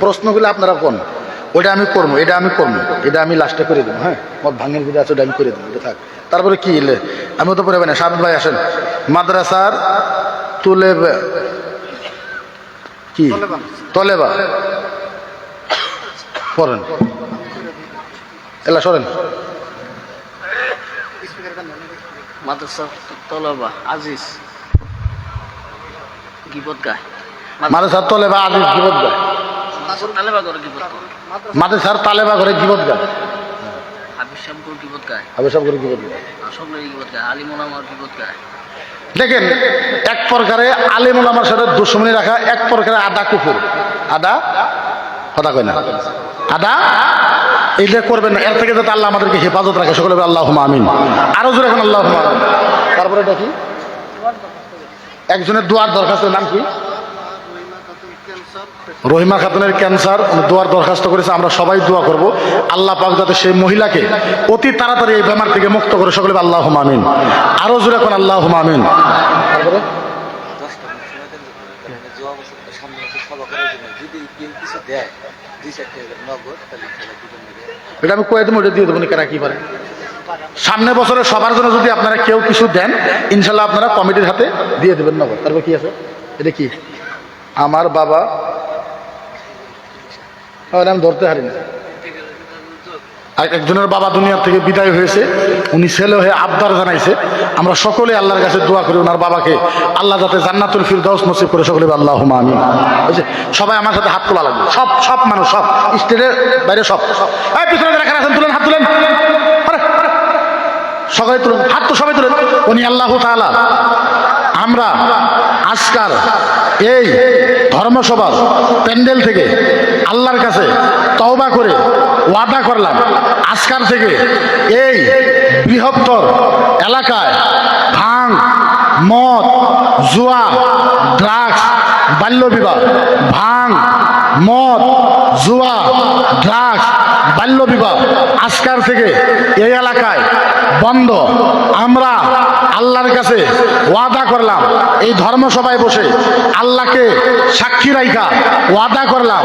প্রশ্নগুলো আপনারা কোন? ওটা আমি করব এটা আমি করব এটা আমি লাস্টে করে দেবো হ্যাঁ? মত ভাঙের ভিতরে আছে ওটা আমি করে দেবো এটা থাক। তারপরে কি এলে? আমি তো পরে না। সাবেদ ভাই আসেন। মাদ্রাসার তুলে কি? তলেবা। পড়েন। এলা সরেন। মাদ্রাসা তলবা আজিজ। গিবত গায়। মাদ্রাসার তলেবা করে গিবত গায়। মাদ্রাসার তালেবা করে। জীবত গায়। দেখেন এক প্রকারে আলিমুল আমার সাথে দুশ্মনী রাখা এক প্রকারে আদা কুকুর। আদা? কথা কয় না। আদা? এইটা করবেন না এর থেকে যাতে আল্লাহ আমাদেরকে হেফাজত রাখে সকলে আল্লাহ আমিন। আরও জোরে এখন আল্লাহ তারপরে দেখি একজনের দোয়ার দরখাস্ত নাম কি? রহিমা খাতুনের ক্যান্সার দোয়ার দরখাস্ত করেছে, আমরা সবাই দোয়া করব। আল্লাহ পাক যাতে সেই মহিলাকে অতি তাড়াতাড়ি এই বেমার থেকে মুক্ত করে, সকলে আল্লাহ আমিন। আরও জোরে এখন আল্লাহ তারপরে এটা আমি কয়ে ওটা দিয়ে দেবো কারা কি পারে সামনে বছরে সবার জন্য যদি আপনারা কেউ কিছু দেন, ইনশাল্লাহ আপনারা কমিটির হাতে দিয়ে দেবেন নগদ। তারপর কি আছে? এটা কি? আমার বাবা আমি ধরতে হারি না একজনের বাবা দুনিয়ার থেকে বিদায় হয়েছে, উনি ছেলে হয়ে আবদার জানাইছে। আমরা সকলে আল্লাহর কাছে দোয়া করি, ওনার বাবাকে আল্লাহ যাতে জান্নাতুল ফিরদাউস নসিব করে সকলে আল্লাহ আমি বুঝছে সবাই আমার সাথে হাত তোলা লাগবে। সব সব মানুষ, সব স্টেটের বাইরে সব পিছনে আছেন, তুলেন, হাত তুলেন। সবাই তুলেন, হাত তো সবাই তুলেন। উনি আল্লাহ তাআলা। আমরা আজকার এই ধর্মসভার প্যান্ডেল থেকে আল্লাহর কাছে তওবা করে ওয়াদা করলাম। আজকার থেকে এই বৃহত্তর এলাকায় ভাঙ, মদ, জুয়া ড্রাগস বাল্যবিবাহ ভাঙ, মদ, জুয়া ড্রাগস বাল্যবিবাহ আজকার থেকে এই এলাকায় বন্ধ। আমরা আল্লাহর কাছে ওয়াদা করলাম। এই ধর্মসভায় বসে আল্লাহকে সাক্ষী রাইখা ওয়াদা করলাম।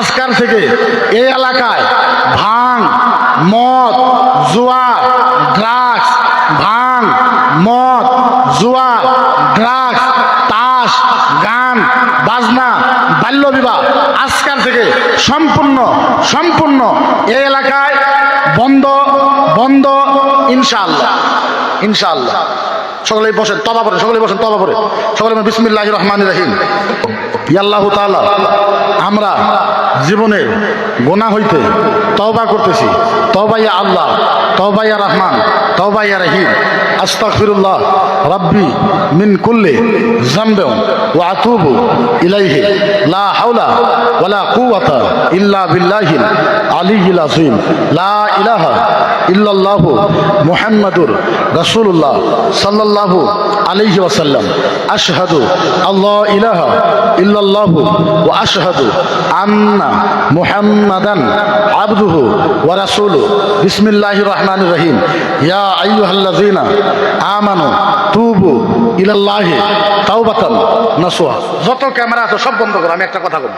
আজকার থেকে এই এলাকায় ভাঙ, মদ জুয়া ড্রাগস, ভাঙ, মদ জুয়া ড্রাগস, তাস, গান, বাজনা বাল্যবিবাহ আজকাল থেকে সম্পূর্ণ সম্পূর্ণ এই এলাকায় বন্ধ বন্ধ ইনশাল্লাহ ইনশাআল্লাহ। সকলেই বসেন, তবা পড়ে সকলেই বসেন, তবা পড়ে সকলে বিসমিল্লাহ রহমান রহিম। ইয়াল্লাহ তাআলা, আমরা জীবনের গোনা হইতে তওবা করতেছি। তওবা ইয়া আল্লাহ, তওবা ইয়া রহমান, তওবা ইয়া রহিম। আস্তাগফিরুল্লাহ, রাব্বি মিন কুল্লে জামবিন ওয়া আতুবু ইলাইহি। লা হাওলা ওয়ালা কুওয়াতা ইল্লা বিল্লাহিল আলিয়্যিল আযীম। লা ইলাহা ইল্লাল্লাহু মুহাম্মাদুর রাসূলুল্লাহ সাল্লাল্লাহু আলাইহি ওয়াসাল্লাম। আশহাদু আল্লাহ ইলাহা ইল্লাল্লাহু ওয়া আশহাদু আন্না মুহাম্মাদান আবদুহু ওয়া রাসূলুহু। বিসমিল্লাহির রহমানির রহিম। ইয়া আইয়ুহাল্লাযীনা আমানু তুবু ইলাল্লাহি তাওবাতান নাসুহা যত ক্যামেরা আছে সব বন্ধ করো, আমি একটা কথা বলব।